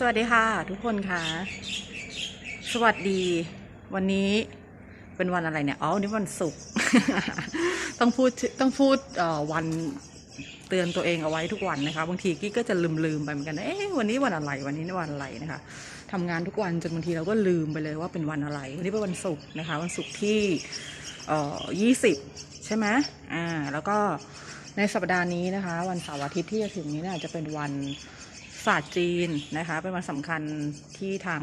สวัสดีค่ะทุกคนค่ะ สวัสดีวันนี้เป็นวันอะไรเนี่ยอ๋อวันนี้วันศุกร์ ต้องพูดต้องพูดวันเตือนตัวเองเอาไว้ทุกวันนะคะ บางทีกี้ก็จะลืมลืมไปเหมือนกันเอ๊ะวันนี้วันอะไรวันนี้วันอะไรนะคะทำงานทุกวันจนบางทีเราก็ลืมไปเลยว่าเป็นวันอะไร วันนี้เป็นวันศุกร์นะคะ วันศุกร์ที่ยี่สิบใช่ไหมอ่าแล้วก็ในสัปดาห์นี้นะคะ วันเสาร์อาทิตย์ที่จะถึงนี้เนี่ยจะเป็นวัน ศาสตร์จีนนะคะเป็นวันสำคัญที่ทาง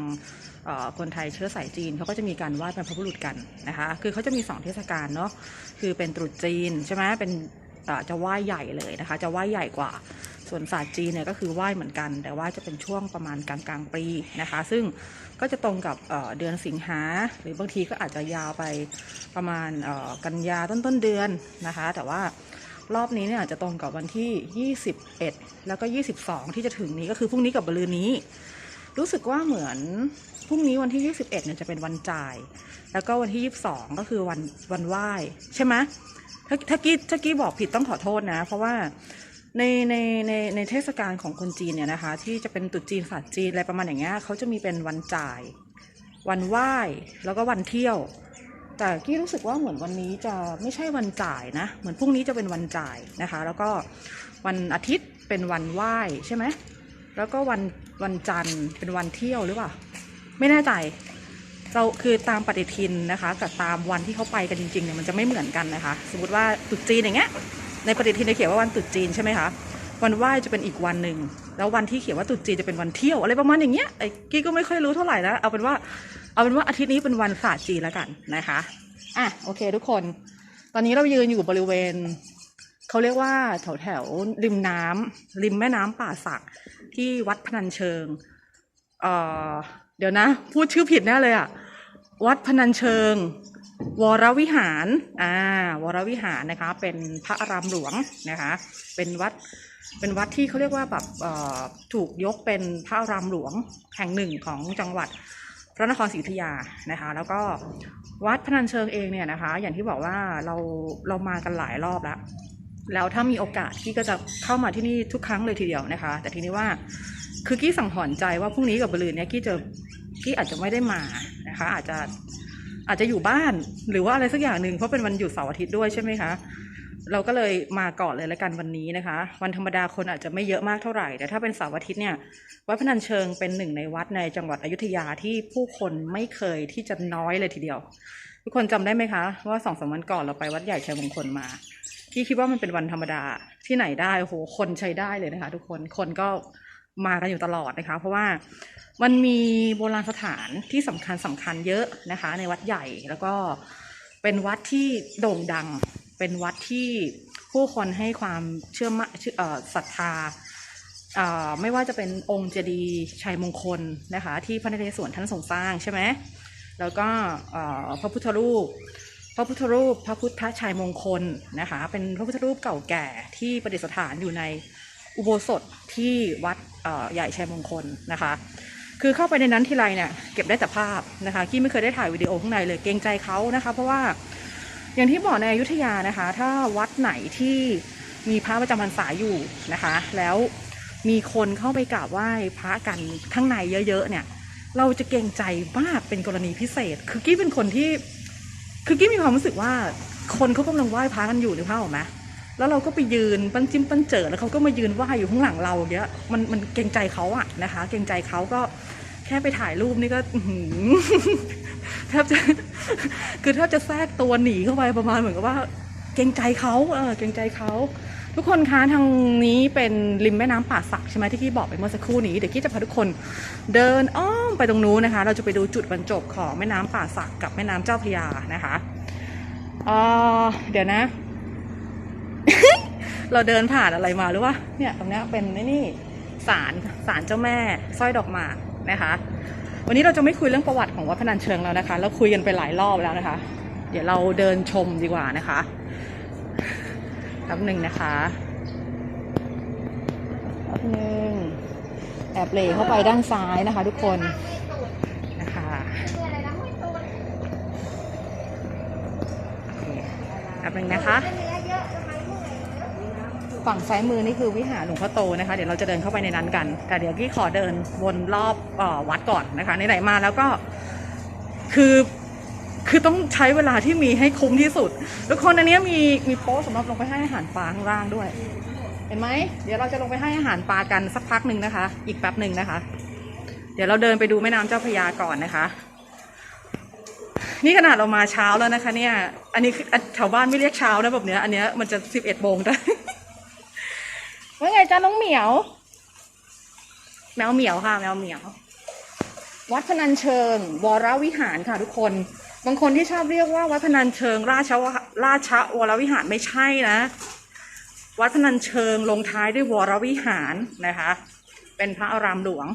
คนไทยเชื้อสายจีนเขาก็จะมีการไหว้บรรพบุรุษกันนะคะคือเขาจะมีสองเทศกาลเนาะคือเป็นตรุษจีนใช่ไหมเป็นจะไหว้ใหญ่เลยนะคะ จะไหว้ใหญ่กว่าส่วนศาสตร์จีนเนี่ยก็คือไหว้เหมือนกัน แต่ว่าจะเป็นช่วงประมาณกลางกลางปีนะคะ ซึ่งก็จะตรงกับเดือนสิงหาหรือบางทีก็อาจจะยาวไปประมาณกันยาต้นต้นเดือนนะคะ แต่ว่า รอบนี้เนี่ยอาจจะตรงกับวันที่ 21 แล้วก็ 22 ที่จะถึงนี้ก็คือพรุ่งนี้กับบลืนนี้ รู้สึกว่าเหมือนพรุ่งนี้วันที่ 21เนี่ยจะเป็นวันจ่าย แล้วก็วันที่ 22 ก็คือวันวันไหว้ใช่ไหมถ้าถ้ากี้ถ้ากี้บอกผิดต้องขอโทษนะ เพราะว่าในในในในเทศกาลของคนจีนเนี่ยนะคะ ที่จะเป็นตรุษจีนศาสตร์จีนอะไรประมาณอย่างเงี้ยเขาจะมีเป็นวันจ่าย วันไหว้แล้วก็วันเที่ยว แต่กี้รู้สึกว่าเหมือนวันนี้จะไม่ใช่วันจ่ายนะ เหมือนพรุ่งนี้จะเป็นวันจ่ายนะคะ แล้วก็วันอาทิตย์เป็นวันไหว้ใช่ไหมแล้วก็วันวันจันทร์เป็นวันเที่ยวหรือเปล่า ไม่แน่ใจเราคือตามปฏิทินนะคะ กับตามวันที่เขาไปกันจริงๆเนี่ยมันจะไม่เหมือนกันนะคะ สมมติว่าตรุษจีนอย่างเงี้ยในปฏิทินจะเขียนว่าวันตรุษจีนใช่ไหมคะวันไหว้จะเป็นอีกวันหนึ่ง แล้ววันที่เขียนว่าตรุษจีนจะเป็นวันเที่ยวอะไรประมาณอย่างเงี้ยไอ้กี้ก็ไม่ค่อยรู้เท่าไหร่แล้วเอาเป็นว่าเอาเป็นว่าอาทิตย์นี้เป็นวันศาสตร์จีนแล้วกันนะคะอะโอเค ทุกคน ตอนนี้เรายืนอยู่บริเวณเขาเรียกว่าแถวแถวๆริมน้ำริมแม่น้ำป่าสักที่วัดพนัญเชิงเอ่อเดี๋ยวนะ พูดชื่อผิดแน่เลยอะวัดพนัญเชิง วรวิหารอ่าวรวิหารนะคะ เป็นพระอารามหลวงนะคะ เป็นวัด เป็นวัดที่เขาเรียกว่าแบบถูกยกเป็นพระอารามหลวงแห่งหนึ่งของจังหวัดพระนครศรีอยุธยานะคะ แล้วก็วัดพนัญเชิงเองเนี่ยนะคะ อย่างที่บอกว่าเราเรามากันหลายรอบแล้ว แล้วถ้ามีโอกาสกี้ก็จะเข้ามาที่นี่ทุกครั้งเลยทีเดียวนะคะ แต่ทีนี้ว่าคือกี้สั่งถอนใจว่าพรุ่งนี้กับบลืนเนี่ยกี้จะกี้อาจจะไม่ได้มานะคะ อาจจะอาจจะอยู่บ้านหรือว่าอะไรสักอย่างหนึ่งเพราะเป็นวันหยุดเสาร์อาทิตย์ด้วยใช่ไหมคะ เราก็เลยมาก่อนเลยละกันวันนี้นะคะ วันธรรมดาคนอาจจะไม่เยอะมากเท่าไหร่ แต่ถ้าเป็นเสาร์อาทิตย์เนี่ยวัดพนัญเชิงเป็นหนึ่งในวัดในจังหวัดอยุธยาที่ผู้คนไม่เคยที่จะน้อยเลยทีเดียว ทุกคนจำได้ไหมคะ ว่าสองสามวันก่อนเราไปวัดใหญ่ชัยมงคลมาพี่คิดว่ามันเป็นวันธรรมดาที่ไหนได้โอ้โหคนใช้ได้เลยนะคะ ทุกคนคนก็มากันอยู่ตลอดนะคะ เพราะว่ามันมีโบราณสถานที่สำคัญสำคัญเยอะนะคะ ในวัดใหญ่แล้วก็เป็นวัดที่โด่งดัง เป็นวัดที่ผู้คนให้ความเชื่อมั่นเชื่อเอ่อศรัทธาเอ่อไม่ว่าจะเป็นองค์เจดีย์ชัยมงคลนะคะ ที่พระนเรศวรท่านทรงสร้างใช่ไหมแล้วก็เอ่อพระพุทธรูป พระพุทธรูป พระพุทธชัยมงคลนะคะ เป็นพระพุทธรูปเก่าแก่ที่ประดิษฐานอยู่ในอุโบสถที่วัดใหญ่ชัยมงคลนะคะ คือเข้าไปในนั้นทีไรเนี่ยเก็บได้แต่ภาพนะคะกี้ไม่เคยได้ถ่ายวิดีโอข้างในเลยเกรงใจเขานะคะ เพราะว่า อย่างที่บอกในอยุธยานะคะ ถ้าวัดไหนที่มีพระประจำพรรษาอยู่นะคะ แล้วมีคนเข้าไปกราบไหว้พระกันข้างในเยอะ ๆ เนี่ย เราจะเกรงใจมากเป็นกรณีพิเศษ คือกี้เป็นคนที่ คือกี้มีความรู้สึกว่าคนเขากำลังไหว้พระกันอยู่นึกภาพออกไหมแล้วเราก็ไปยืนปั้นจิ้มปั้นเจอแล้วเขาก็มายืนไหว้อยู่ข้างหลังเราอย่างเงี้ยมันมันเกรงใจเขาอะนะคะ เกรงใจเขาก็แค่ไปถ่ายรูปนี่ก็ แทบจะคือแทบจะแทรกตัวหนีเข้าไปประมาณเหมือนกับว่า เกรงใจเขาเออเกรงใจเขาทุกคนคะทางนี้เป็นริมแม่น้ำป่าสักใช่ไหมที่กี้บอกไปเมื่อสักครู่นี้เดี๋ยวกี้จะพาทุกคนเดินอ้อมไปตรงนู้นนะคะ เราจะไปดูจุดบรรจบของแม่น้ำป่าสักกับแม่น้ำเจ้าพยานะคะเออเดี๋ยวนะ เราเดินผ่านอะไรมาหรือว่าเนี่ยตรงนี้เป็นไอ้นี่ศาลศาลเจ้าแม่สร้อยดอกหมากนะคะ วันนี้เราจะไม่คุยเรื่องประวัติของวัดพนัญเชิงแล้วนะคะ เราคุยกันไปหลายรอบแล้วนะคะ เดี๋ยวเราเดินชมดีกว่านะคะแป๊บหนึ่งนะคะแป๊บหนึ่งแอบเหลเข้าไปด้านซ้ายนะคะ ทุกคนนะคะแป๊บหนึ่งนะคะ ฝั่งซ้ายมือนี่คือวิหารหลวงพ่อโตนะคะ เดี๋ยวเราจะเดินเข้าไปในนั้นกัน แต่เดี๋ยวกี้ขอเดินวนรอบออวัดก่อนนะคะในไหนมาแล้วก็คือคือต้องใช้เวลาที่มีให้คุ้มที่สุด ทุกคนอันเนี้ยมีมีโป๊สำหรับลงไปให้อาหารปลาข้างล่างด้วย เห็นไหมเดี๋ยวเราจะลงไปให้อาหารปลากันสักพักหนึ่งนะคะ อีกแป๊บหนึ่งนะคะ เดี๋ยวเราเดินไปดูแม่น้ำเจ้าพระยาก่อนนะคะนี่ขนาดเรามาเช้าแล้วนะคะเนี่ย อันนี้คือชาวบ้านไม่เรียกเช้านะแบบเนี้ย อันเนี้ยมันจะสิบเอ็ดโมงได้ ว่าไงจ้าน้องเหมียว แมวเหมียวค่ะ แมวเหมียว วัดพนัญเชิง วรวิหารค่ะทุกคน บางคนที่ชอบเรียกว่าวัดพนัญเชิง ราชวราชวรวิหารไม่ใช่นะ วัดพนัญเชิงลงท้ายด้วยวรวิหารนะคะ เป็นพระอารามหลวง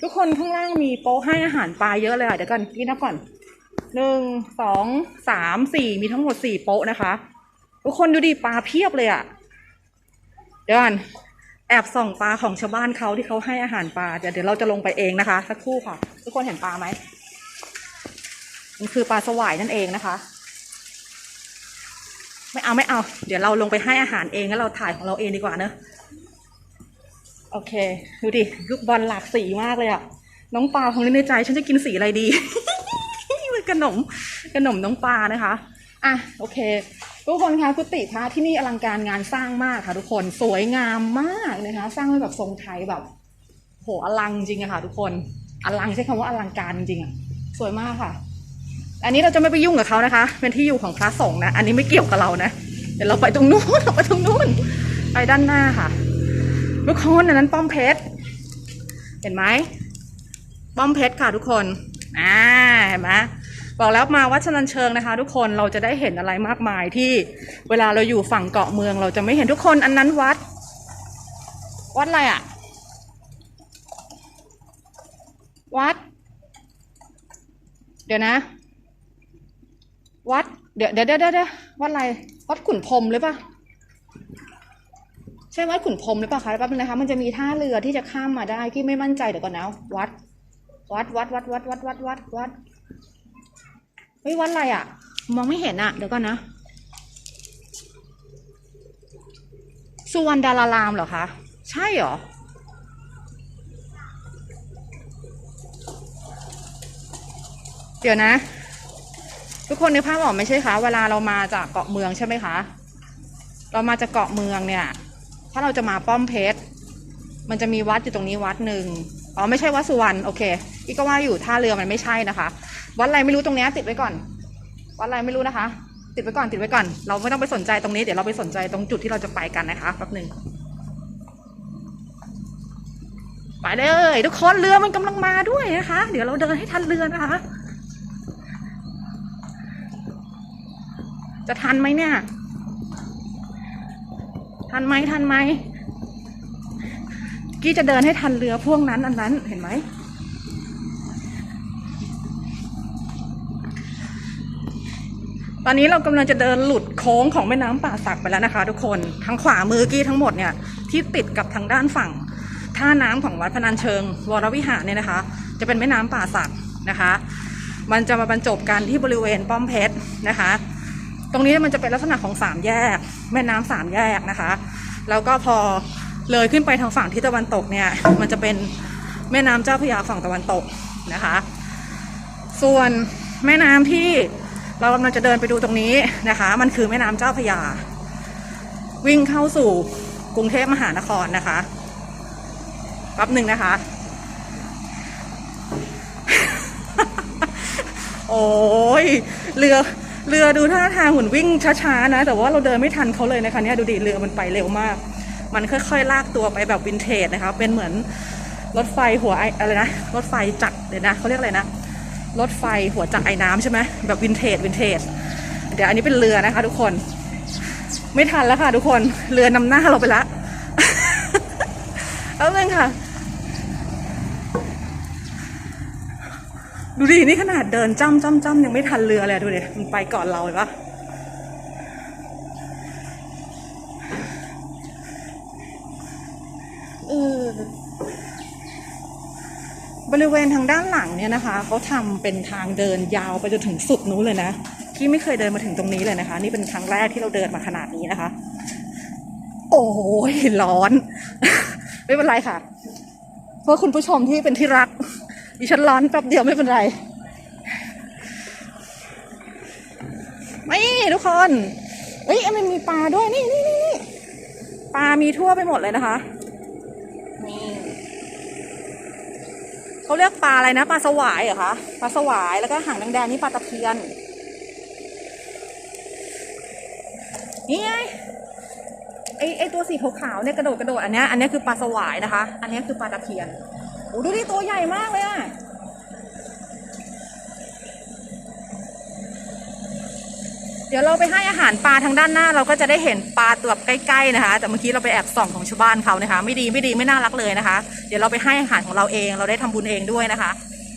ทุกคนข้างล่างมีโต๊ะให้อาหารปลาเยอะเลยอะเดี๋ยวก่อนกินนับก่อนหนึ่งสองสามสี่มีทั้งหมดสี่โต๊ะนะคะ ทุกคนดูดิปลาเพียบเลยอะ เดี๋ยวก่อนแอบส่องปลาของชาวบ้านเขาที่เขาให้อาหารปลาเดี๋ยวเดี๋ยวเราจะลงไปเองนะคะ สักครู่ค่ะ ทุกคนเห็นปลาไหมมันคือปลาสวายนั่นเองนะคะ ไม่เอาไม่เอา เดี๋ยวเราลงไปให้อาหารเองแล้วเราถ่ายของเราเองดีกว่าเนอะโอเค ดูดิลูกบอลหลากสีมากเลยอะน้องปลาคงเล่นในใจ ฉันจะกินสีอะไรดีมันขนมขนมน้องปลานะคะ อะโอเค ทุกคนคะกุฏิพระที่นี่อลังการงานสร้างมากค่ะ ทุกคนสวยงามมากนะคะ สร้างด้วยแบบทรงไทยแบบโหอลังจริงอะค่ะ ทุกคนอลังใช้คำว่าอลังการจริงอะสวยมากค่ะ อันนี้เราจะไม่ไปยุ่งกับเขานะคะ เป็นที่อยู่ของพระสงฆ์นะ อันนี้ไม่เกี่ยวกับเรานะ เดี๋ยวเราไปตรงนู้นเราไปตรงนู้นไปด้านหน้าค่ะทุกคนอันนั้นป้อมเพชรเห็นไหมป้อมเพชรค่ะทุกคนอ่าเห็นไหม บอกแล้วมาวัดชนันเชิงนะคะ ทุกคนเราจะได้เห็นอะไรมากมายที่เวลาเราอยู่ฝั่งเกาะเมือง เราจะไม่เห็นทุกคนอันนั้นวัด วัดอะไรอะวัด เดี๋ยวนะ วัด เดี๋ยวเดี๋ยวเดี๋ยวเดี๋ยววัดอะไร วัดขุนพรมหรือเปล่าใช่วัดขุนพรมหรือเปล่าคะแป๊บนึงนะคะ มันจะมีท่าเรือที่จะข้ามมาได้ที่ไม่มั่นใจเดี๋ยวก่อนนะ วัด วัดวัดวัดวัดวัดวัดวัดวัด เฮ้ยวัดอะไรอะ่ะ มองไม่เห็นอะ่ะ เดี๋ยวก่อนนะ สุวรรณดารารามเหรอคะ ใช่เหรอ เดี๋ยวนะ ทุกคนนึกภาพออกไหมใช่คะ เวลาเรามาจากเกาะเมืองใช่ไหมคะ เรามาจากเกาะเมืองเนี่ย ถ้าเราจะมาป้อมเพชร มันจะมีวัดอยู่ตรงนี้วัดหนึ่งอ๋อไม่ใช่วัดสุวรรณโอเค อีกก็ว่าอยู่ท่าเรือมันไม่ใช่นะคะ วัดอะไรไม่รู้ตรงนี้ติดไว้ก่อน วัดอะไรไม่รู้นะคะ ติดไว้ก่อนติดไว้ก่อน เราไม่ต้องไปสนใจตรงนี้เดี๋ยวเราไปสนใจตรงจุดที่เราจะไปกันนะคะแป๊บหนึ่งไปเลยทุกคนเรือมันกำลังมาด้วยนะคะ เดี๋ยวเราเดินให้ทันเรือนะคะ จะทันไหมเนี่ย ทันไหมทันไหมกี้จะเดินให้ทันเรือพ่วงนั้นอันนั้นเห็นไหม ตอนนี้เรากำลังจะเดินหลุดโค้งของแม่น้ำป่าสักไปแล้วนะคะ ทุกคนทางขวามือกี้ทั้งหมดเนี่ยที่ติดกับทางด้านฝั่ง ท่าน้ำของวัดพนัญเชิง วรวิหารเนี่ยนะคะ จะเป็นแม่น้ำป่าสักนะคะ มันจะมาบรรจบกันที่บริเวณป้อมเพชรนะคะ ตรงนี้มันจะเป็นลักษณะของสามแยก แม่น้ำสามแยกนะคะ แล้วก็พอเลยขึ้นไปทางฝั่งทิศตะวันตกเนี่ยมันจะเป็นแม่น้ำเจ้าพระยาฝั่งตะวันตกนะคะ ส่วนแม่น้ำที่ เรากำลังจะเดินไปดูตรงนี้นะคะ มันคือแม่น้ำเจ้าพยา วิ่งเข้าสู่กรุงเทพมหานครนะคะแป๊บหนึ่งนะคะ โอ้ยเรือเรือดูท่าทางเหมือนวิ่งช้าๆนะ แต่ว่าเราเดินไม่ทันเขาเลยนะคะเนี่ยดูดิเรือมันไปเร็วมาก มันค่อยๆลากตัวไปแบบวินเทจนะคะ เป็นเหมือนรถไฟหัวไออะไรนะ รถไฟจักรเดี๋ยนะเขาเรียกอะไรนะ รถไฟหัวจักไอ้น้ำใช่ไหมแบบวินเทจวินเทจเดี๋ยวอันนี้เป็นเรือนะคะ ทุกคน ไม่ทันแล้วค่ะ ทุกคนเรือนำหน้าเราไปละเอาเลยค่ะ ดูดินี่ขนาดเดินจ้ำจ้ำจ้ำยังไม่ทันเรือเลยดูดิมันไปก่อนเราเลยปะเออ บริเวณทางด้านหลังเนี่ยนะคะเขาทำเป็นทางเดินยาวไปจนถึงสุดนู้นเลยนะที่ไม่เคยเดินมาถึงตรงนี้เลยนะคะ นี่เป็นครั้งแรกที่เราเดินมาขนาดนี้นะคะ โอ้ยร้อน ไม่เป็นไรค่ะ เพื่อคุณผู้ชมที่เป็นที่รักดิฉันร้อนแป๊บเดียวไม่เป็นไรไม่ทุกคนเอ้ยมันมีปลาด้วยนี่นี่นี่ปลามีทั่วไปหมดเลยนะคะ เขาเรียกปลาอะไรนะปลาสวายเหรอคะปลาสวายแล้วก็หางแดงๆนี่ปลาตะเพียนนี่ไงไอไอตัวสีขาวๆเนี่ยกระโดดกระโดดอันนี้อันนี้คือปลาสวายนะคะ อันนี้คือปลาตะเพียนโอ้ดูดิตัวใหญ่มากเลยอะ เดี๋ยวเราไปให้อาหารปลาทางด้านหน้า เราก็จะได้เห็นปลาตัวใกล้ๆนะคะ แต่เมื่อกี้เราไปแอบส่องของชาวบ้านเขานะคะ ไม่ดีไม่ดีไม่น่ารักเลยนะคะ เดี๋ยวเราไปให้อาหารของเราเอง เราได้ทำบุญเองด้วยนะคะ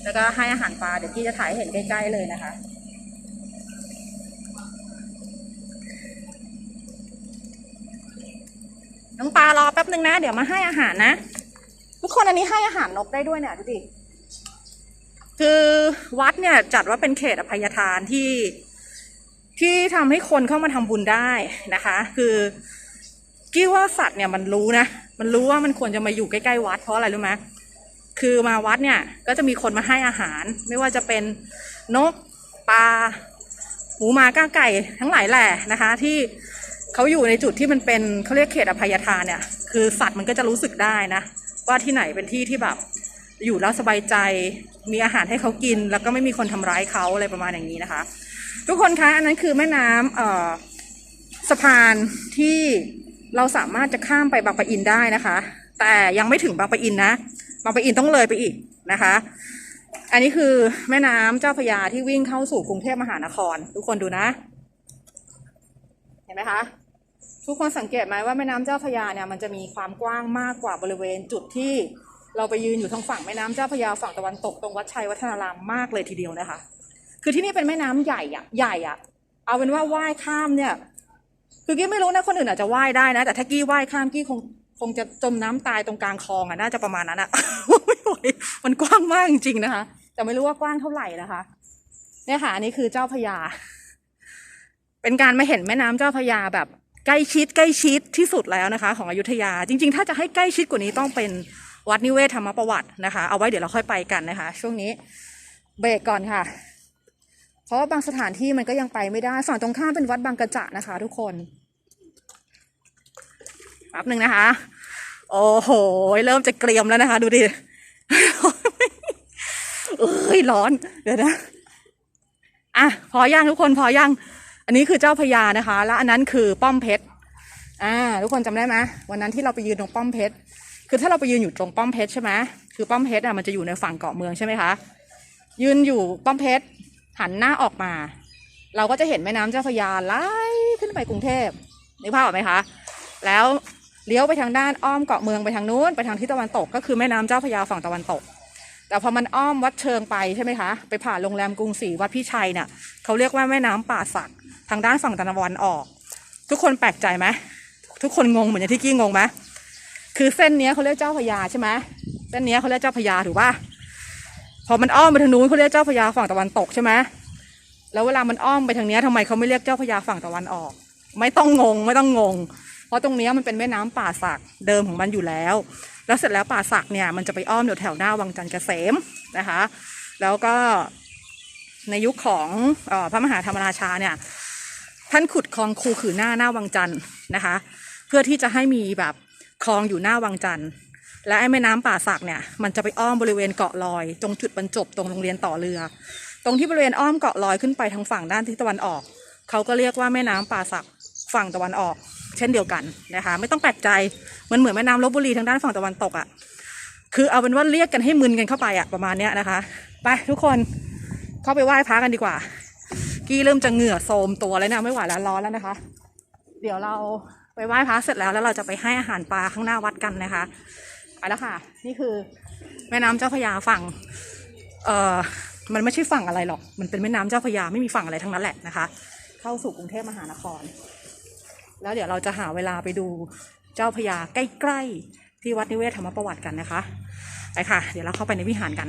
แล้วก็ให้อาหารปลาเดี๋ยวพี่จะถ่ายเห็นใกล้ๆเลยนะคะน้องปลารอแป๊บนึงนะ เดี๋ยวมาให้อาหารนะ ทุกคนอันนี้ให้อาหารนกได้ด้วยเนี่ยดูดิคือวัดเนี่ยจัดว่าเป็นเขตอภัยทานที่ ที่ทำให้คนเข้ามาทำบุญได้นะคะ คือกี้ว่าสัตว์เนี่ยมันรู้นะ มันรู้ว่ามันควรจะมาอยู่ใกล้ๆวัดเพราะอะไรรู้ไหมคือมาวัดเนี่ยก็จะมีคนมาให้อาหาร ไม่ว่าจะเป็นนกปลาหมูหมาก้าไก่ทั้งหลายแหล่นะคะ ที่เขาอยู่ในจุดที่มันเป็นเขาเรียกเขตอภัยทานเนี่ย คือสัตว์มันก็จะรู้สึกได้นะ ว่าที่ไหนเป็นที่ที่แบบ อยู่แล้วสบายใจ มีอาหารให้เขากิน แล้วก็ไม่มีคนทำร้ายเขาอะไรประมาณอย่างนี้นะคะ ทุกคนคะอันนั้นคือแม่น้ำสะพานที่เราสามารถจะข้ามไปบางปะอินได้นะคะ แต่ยังไม่ถึงบางปะอินนะ บางปะอินต้องเลยไปอีกนะคะ อันนี้คือแม่น้ำเจ้าพยาที่วิ่งเข้าสู่กรุงเทพมหานคร ทุกคนดูนะ เห็นไหมคะทุกคนสังเกตไหมว่าแม่น้ำเจ้าพยาเนี่ยมันจะมีความกว้างมากกว่าบริเวณจุดที่ เราไปยืนอยู่ทางฝั่งแม่น้ำเจ้าพระยาฝั่งตะวันตกตรงวัดชัยวัฒนารามมากเลยทีเดียวนะคะ คือที่นี่เป็นแม่น้ำใหญ่อะใหญ่อะเอาเป็นว่าว่ายข้ามเนี่ย คือกี้ไม่รู้นะคนอื่นอาจจะว่ายได้นะ แต่ถ้ากี้ว่ายข้ามกี้คงคงจะจมน้ำตายตรงกลางคลองอะน่าจะประมาณนั้นอะไม่ไหวมันกว้างมากจริงๆนะคะ แต่ไม่รู้ว่ากว้างเท่าไหร่นะคะ เนี่ยค่ะอันนี้คือเจ้าพยาเป็นการมาเห็นแม่น้ำเจ้าพยาแบบใกล้ชิดใกล้ชิดที่สุดแล้วนะคะ ของอยุธยา จริง ๆ ถ้าจะให้ใกล้ชิดกว่านี้ต้องเป็น วัดนิเวศธรรมประวัตินะคะ เอาไว้เดี๋ยวเราค่อยไปกันนะคะ ช่วงนี้เบรกก่อนค่ะ เพราะว่าบางสถานที่มันก็ยังไปไม่ได้ ฝั่งตรงข้ามเป็นวัดบางกระจะนะคะ ทุกคนแป๊บหนึ่งนะคะ โอ้โห เริ่มจะเกรียมแล้วนะคะ ดูดิเอ้ยร้อน เดี๋ยวนะอะพอยังทุกคนพอยังอันนี้คือเจ้าพญานะคะ และอันนั้นคือป้อมเพชรอ่า ทุกคนจำได้ไหมวันนั้นที่เราไปยืนตรงป้อมเพชร คือถ้าเราไปยืนอยู่ตรงป้อมเพชรใช่ไหมคือป้อมเพชรอะมันจะอยู่ในฝั่งเกาะเมืองใช่ไหมคะ ยืนอยู่ป้อมเพชรหันหน้าออกมา เราก็จะเห็นแม่น้ำเจ้าพระยาไหลขึ้นไปกรุงเทพนึกภาพออกไหมคะ แล้วเลี้ยวไปทางด้านอ้อมเกาะเมืองไปทางนู้นไปทางทิศตะวันตก ก็คือแม่น้ำเจ้าพระยาฝั่งตะวันตก แต่พอมันอ้อมวัดเชิงไปใช่ไหมคะ ไปผ่านโรงแรมกรุงศรีวัดพี่ชัยเนี่ยเขาเรียกว่าแม่น้ำป่าสักทางด้านฝั่งตะวันออก ทุกคนแปลกใจไหมทุกคนงงเหมือนอย่างที่กี้งงไหม คือเส้นเนี้ยเขาเรียกเจ้าพระยาใช่ไหมเส้นเนี้ยเขาเรียกเจ้าพระยาถูกป่ะพอมันอ้อมไปทางนู้นเขาเรียกเจ้าพระยาฝั่งตะวันตกใช่ไหมแล้วเวลามันอ้อมไปทางเนี้ยทำไมเขาไม่เรียกเจ้าพระยาฝั่งตะวันออก ไม่ต้องงงไม่ต้องงง เพราะตรงเนี้ยมันเป็นแม่น้ำป่าสักเดิมของมันอยู่แล้ว แล้วเสร็จแล้วป่าสักเนี่ยมันจะไปอ้อมแถวแถวหน้าวังจันทร์เกษมนะคะ แล้วก็ในยุคของออพระมหาธรรมราชาเนี่ยท่านขุดคลองคูขือหน้าหน้าวังจันทร์นะคะ เพื่อที่จะให้มีแบบ คลองอยู่หน้าวังจันทร์และไอ้แม่น้ำป่าสักเนี่ยมันจะไปอ้อมบริเวณเกาะลอย ตรงจุดบรรจบตรงโรงเรียนต่อเรือ ตรงที่บริเวณอ้อมเกาะลอยขึ้นไปทางฝั่งด้านทิศตะวันออก เขาก็เรียกว่าแม่น้ำป่าสักฝั่งตะวันออก เช่นเดียวกันนะคะ ไม่ต้องแปลกใจมันเหมือนแม่น้ำลบบุรีทางด้านฝั่งตะวันตกอะ่ะคือเอาเป็นว่าเรียกกันให้มึนกันเข้าไปอะประมาณเนี้ยนะคะไปทุกคนเข้าไปไหว้พระกันดีกว่า กี้เริ่มจะเหงื่อโทรมตัวแล้วนะไม่ไหวแล้วร้อนแล้วนะคะ เดี๋ยวเรา ไปไหว้พระเสร็จแล้วแล้วเราจะไปให้อาหารปลาข้างหน้าวัดกันนะคะ ไปแล้วค่ะ นี่คือแม่น้ำเจ้าพระยาฝั่ง เอ่อ มันไม่ใช่ฝั่งอะไรหรอก มันเป็นแม่น้ำเจ้าพระยาไม่มีฝั่งอะไรทั้งนั้นแหละนะคะ เข้าสู่กรุงเทพมหานคร แล้วเดี๋ยวเราจะหาเวลาไปดูเจ้าพระยาใกล้ๆที่วัดนิเวศธรรมประวัติกันนะคะ ไปค่ะ เดี๋ยวเราเข้าไปในวิหารกัน